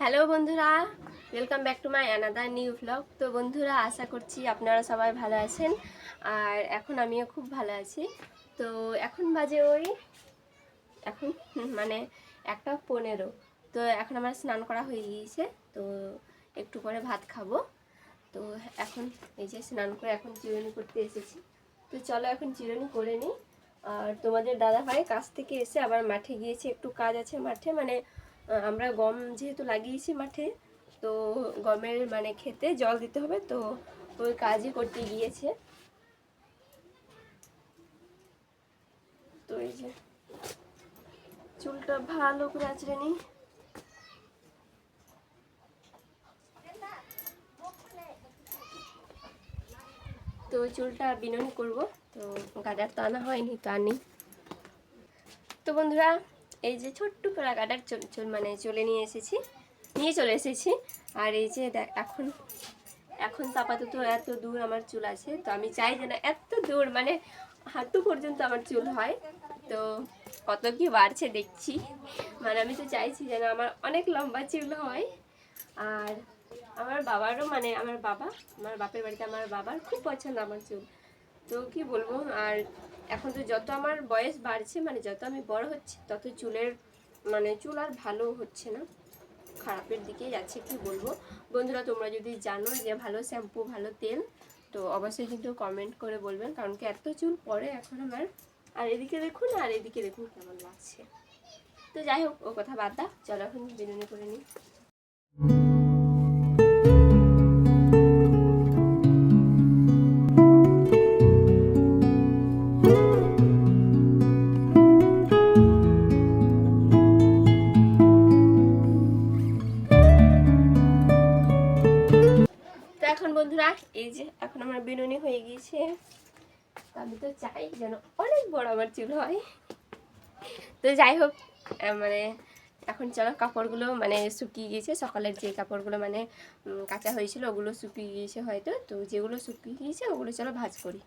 Hello বন্ধুরা welcome back to my another new vlog তো বন্ধুরা, আশা করছি আপনারা সবাই ভালো আছেন, আর এখন আমিও খুব ভালো আছি। তো এখন বাজে ওই, এখন মানে একটা পনেরো। তো এখন আমার স্নান করা হয়ে গিয়েছে, তো একটু পরে ভাত খাব। তো এখন এই যে স্নান করে এখন চিরুনি করতে এসেছি। তো চলো এখন চিরুনি করে নিই। আর তোমাদের দাদা ভাই কাছ থেকে এসে আবার মাঠে গিয়েছে, একটু কাজ আছে মাঠে মানে আমরা গম যেহেতু লাগিয়েছি মাঠে, তো গমের মানে খেতে জল দিতে হবে, তো ওই কাজই করতে গিয়েছে। তো এই যে, চুলটা ভালো করে আঁচড়ে নিই। তো চুলটা বিনুনি করব, তো গাডার তো আনা হয়নি, তো আনি তো বন্ধুরা এই যে ছোট্ট চল- মানে চলে নিয়ে এসেছি, নিয়ে চলে এসেছি। আর এই যে এখন এখন তো আপাতত এত দূর আমার চুল আছে, তো আমি চাই যে না এত দূর মানে হাঁটু পর্যন্ত আমার চুল হয়। তো কত কি বাড়ছে দেখছি। মানে আমি তো চাইছি যেন আমার অনেক লম্বা চুল হয়। আর আমার বাবারও মানে আমার বাবা, আমার বাপের বাড়িতে আমার বাবার খুব পছন্দ আমার চুল। তো কি বলব, আর এখন তো যত আমার বয়স বাড়ছে মানে যত আমি বড় হচ্ছে, তত চুলের মানে চুল আর ভালো হচ্ছে না। খারাপের দিকেই যাচ্ছে কি বলব? বন্ধুরা, তোমরা যদি জানো যে ভালো শ্যাম্পু, ভালো তেল, তো অবশ্যই কিন্তু কমেন্ট করে বলবেন, কারণ কি এত চুল পরে এখন আমার। আর এদিকে দেখুন, আর এদিকে দেখুন কেমন লাগছে। তো যাই হোক, ও কথা বাদ দা চলো এখন বিনুনি করে নিই। এই যে, এখন আমার বিনুনি হয়ে গিয়েছে। আমি তো চাই যেন অনেক বড় আমার চুল হয়। তো যাই হোক মানে এখন চলো কাপড়গুলো মানে শুকিয়ে গিয়েছে। সকালের যে কাপড়গুলো মানে কাঁচা হয়েছিল, ওগুলো শুকিয়ে গিয়েছে হয়তো। তো যেগুলো শুকিয়ে গিয়েছে, ওগুলো চলো ভাজ করি।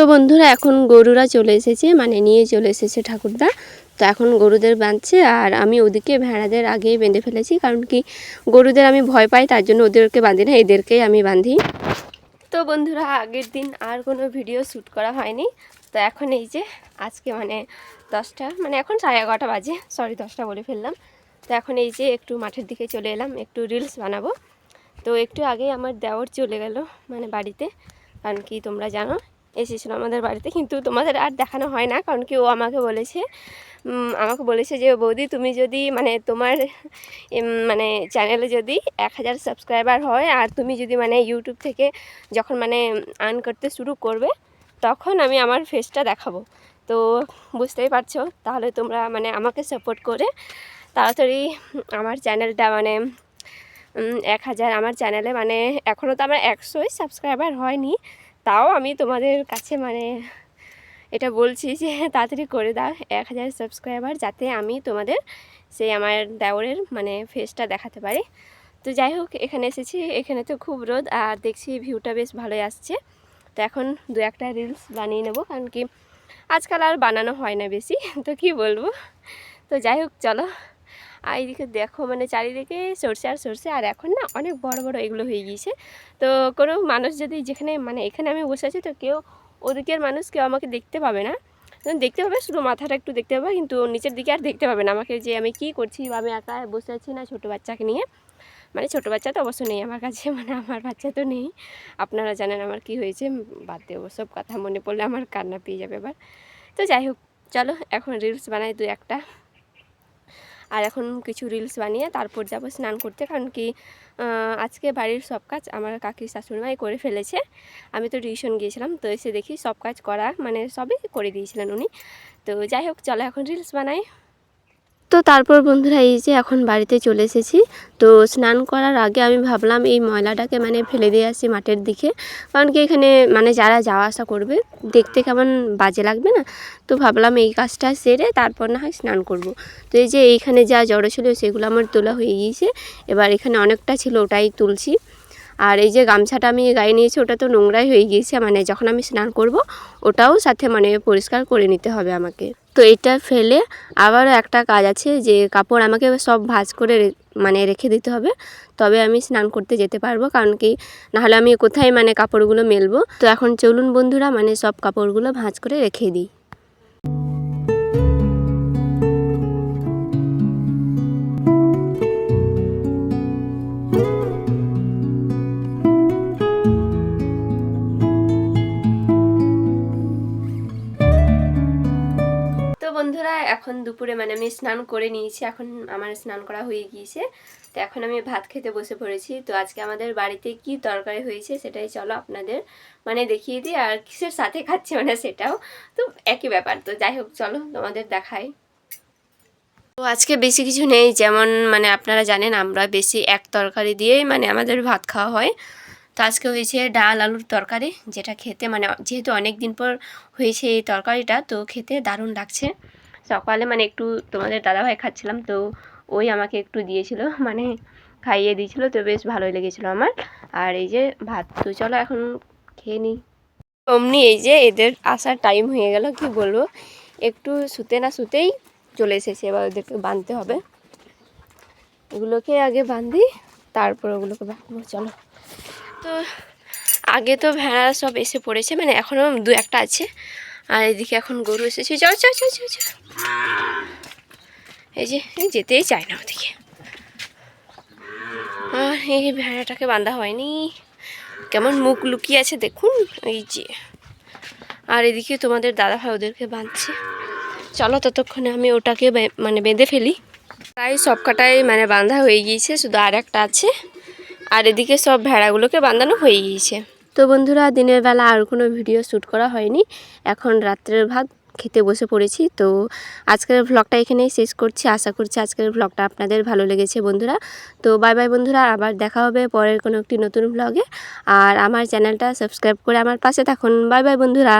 তো বন্ধুরা, এখন গরুরা চলে এসেছে মানে নিয়ে চলে এসেছে ঠাকুরদা। তো এখন গরুদের বাঁধছে, আর আমি ওদিকে ভেড়াদের আগেই বেঁধে ফেলেছি, কারণ কি গরুদের আমি ভয় পাই, তার জন্য ওদেরকে বাঁধি না, এদেরকেই আমি বাঁধি। তো বন্ধুরা, আগের দিন আর কোনো ভিডিও শ্যুট করা হয়নি। তো এখন এই যে, আজকে মানে দশটা মানে এখন সাড়ে এগারোটা বাজে সরি দশটা বলে ফেললাম। তো এখন এই যে একটু মাঠের দিকে চলে এলাম, একটু রিলস বানাবো। তো একটু আগেই আমার দেওর চলে গেল মানে বাড়িতে। কারণ কি তোমরা জানো এসেছিল আমাদের বাড়িতে, কিন্তু তোমাদের আর দেখানো হয় না, কারণ কি ও আমাকে বলেছে আমাকে বলেছে যে, বৌদি, তুমি যদি মানে তোমার মানে চ্যানেলে যদি এক হাজার সাবস্ক্রাইবার হয়, আর তুমি যদি মানে ইউটিউব থেকে যখন মানে আর্ন করতে শুরু করবে, তখন আমি আমার ফেসটা দেখাবো। তো বুঝতেই পারছ, তাহলে তোমরা মানে আমাকে সাপোর্ট করে তাড়াতাড়ি আমার চ্যানেলটা মানে এক হাজার, আমার চ্যানেলে মানে এখনও তো আমার একশোই সাবস্ক্রাইবার হয়নি তাও আমি তোমাদের কাছে মানে এটা বলছি যে তাড়াতাড়ি করে দাও এক হাজার সাবস্ক্রাইবার যাতে আমি তোমাদের সেই আমার দেওরের মানে ফেসটা দেখাতে পারি। তো যাই হোক, এখানে এসেছি। এখানে তো খুব রোদ আর দেখছি ভিউটা বেশ ভালোই আসছে। তো এখন দু একটা রিলস বানিয়ে নেব কারণ কি আজকাল আর বানানো হয় না বেশি। তো কি বলব? তো যাই হোক, চলো। আর এইদিকে দেখো মানে চারিদিকে সরষে আর সরষে, আর এখন না অনেক বড় বড় এগুলো হয়ে গিয়েছে। তো কোনো মানুষ যদি যেখানে মানে এখানে আমি বসে আছি, তো কেউ ওদিকের মানুষ কেউ আমাকে দেখতে পাবে না। দেখতে পাবে, শুধু মাথাটা একটু দেখতে পাবে, কিন্তু নিচের দিকে আর দেখতে পাবে না আমাকে যে আমি কি করছি, বা আমি একা বসে আছি না ছোটো বাচ্চাকে নিয়ে। মানে ছোটো বাচ্চা তো অবশ্য নেই আমার কাছে মানে আমার বাচ্চা তো নেই। আপনারা জানেন আমার কি হয়েছে, বাদ দেবো সব কথা মনে পড়লে আমার কান্না পেয়ে যাবে এবার। তো যাই হোক, চলো এখন রিলস বানাই দু একটা। আর এখন কিছু রিলস বানিয়ে তারপর যাব স্নান করতে। কারণ কি আজকে বাড়ির সব কাজ আমার কাকি শাশুড়িমাই করে ফেলেছে। আমি তো টিউশন গিয়েছিলাম, তো এসে দেখি সব কাজ করা মানে সবই করে দিয়েছিলেন উনি। তো যাই হোক, চলো এখন রিলস বানাই। তো তারপর বন্ধুরা এই যে এখন বাড়িতে চলে এসেছি। তো স্নান করার আগে আমি ভাবলাম এই ময়লাটাকে মানে ফেলে দিয়ে আসি মাঠের দিকে। কারণ কি এখানে মানে যারা যাওয়া আসা করবে, দেখতে কেমন বাজে লাগবে না? তো ভাবলাম এই কাজটা সেরে তারপর না হয় স্নান করব। তো এই যে এইখানে যা জড়ো ছিল সেগুলো আমার তোলা হয়ে গিয়েছে। এবার এখানে অনেকটা ছিল ওটাই তুলছি। আর এই যে গামছাটা আমি গায়ে নিয়েছি, ওটা তো নোংরাই হয়ে গিয়েছে মানে যখন আমি স্নান করব, ওটাও সাথে মানে পরিষ্কার করে নিতে হবে আমাকে। তো এটা ফেলে আবারও একটা কাজ আছে যে কাপড় আমাকে সব ভাঁজ করে মানে রেখে দিতে হবে। তবে আমি স্নান করতে যেতে পারব, কারণ কি নাহলে আমি কোথায় মানে কাপড়গুলো মেলবো। তো এখন চলুন বন্ধুরা মানে সব কাপড়গুলো ভাঁজ করে রেখে দিই। দুপুরে মানে আমি স্নান করে নিয়েছি, এখন আমার স্নান করা হয়ে গিয়েছে। তো এখন আমি ভাত খেতে বসে পড়েছি। তো আজকে আমাদের বাড়িতে কি তরকারি হয়েছে সেটাই চলো আপনাদের মানে দেখিয়ে দিই, আর কিসের সাথে খাচ্ছি মানে সেটাও। তো একই ব্যাপার। তো যাই হোক, চলো তোমাদের দেখাই। তো আজকে বেশি কিছু নেই, যেমন মানে আপনারা জানেন আমরা বেশি এক তরকারি দিয়েই মানে আমাদের ভাত খাওয়া হয়। তো আজকে হয়েছে ডাল আলুর তরকারি, যেটা খেতে মানে যেহেতু অনেক দিন পর হয়েছে এই তরকারিটা, তো খেতে দারুণ লাগছে। সকালে মানে একটু তোমাদের দাদাভাই খাচ্ছিলাম, তো ওই আমাকে একটু দিয়েছিল মানে খাইয়ে দিয়েছিল, তো বেশ ভালোই লেগেছিলো আমার। আর এই যে ভাত, তো চলো এখন খেয়ে নিই। অমনি এই যে এদের আসার টাইম হয়ে গেল, কি বলব? একটু শুতে না শুতেই চলে এসেছে, এবার ওদেরকে বাঁধতে হবে। এগুলোকে আগে বাঁধি তারপর ওগুলোকে বাঁধবো চলো। তো আগে তো ভেড়া সব এসে পড়েছে মানে এখনও দু একটা আছে। আর এদিকে এখন গরু এসেছে। চল চল চল চল চল এই যে যেতেই চায় না ওদিকে। আর এই ভেড়াটাকে বাঁধা হয়নি। কেমন মুখ লুকিয়ে আছে দেখুন, এই যে। আর এদিকে তোমাদের দাদা ভাই ওদেরকে বাঁধছে। চলো ততক্ষণে আমি ওটাকে মানে বেঁধে ফেলি। প্রায় সব কাটাই মানে বাঁধা হয়ে গিয়েছে, শুধু আর একটা আছে। আর এদিকে সব ভেড়াগুলোকে বাঁধানো হয়ে গিয়েছে। তো বন্ধুরা, দিনের বেলা আর কোনো ভিডিও শ্যুট করা হয়নি। এখন রাত্রের ভাত। খেতে বসে পড়েছি। তো আজকের ভ্লগটা এখানেই শেষ করছি। আশা করছি আজকের ভ্লগটা আপনাদের ভালো লেগেছে বন্ধুরা। তো বাই বাই বন্ধুরা, আবার দেখা হবে পরের কোনো একটি নতুন ভ্লগে আর আমার চ্যানেলটা সাবস্ক্রাইব করে আমার পাশে থাকুন। বাই বাই বন্ধুরা।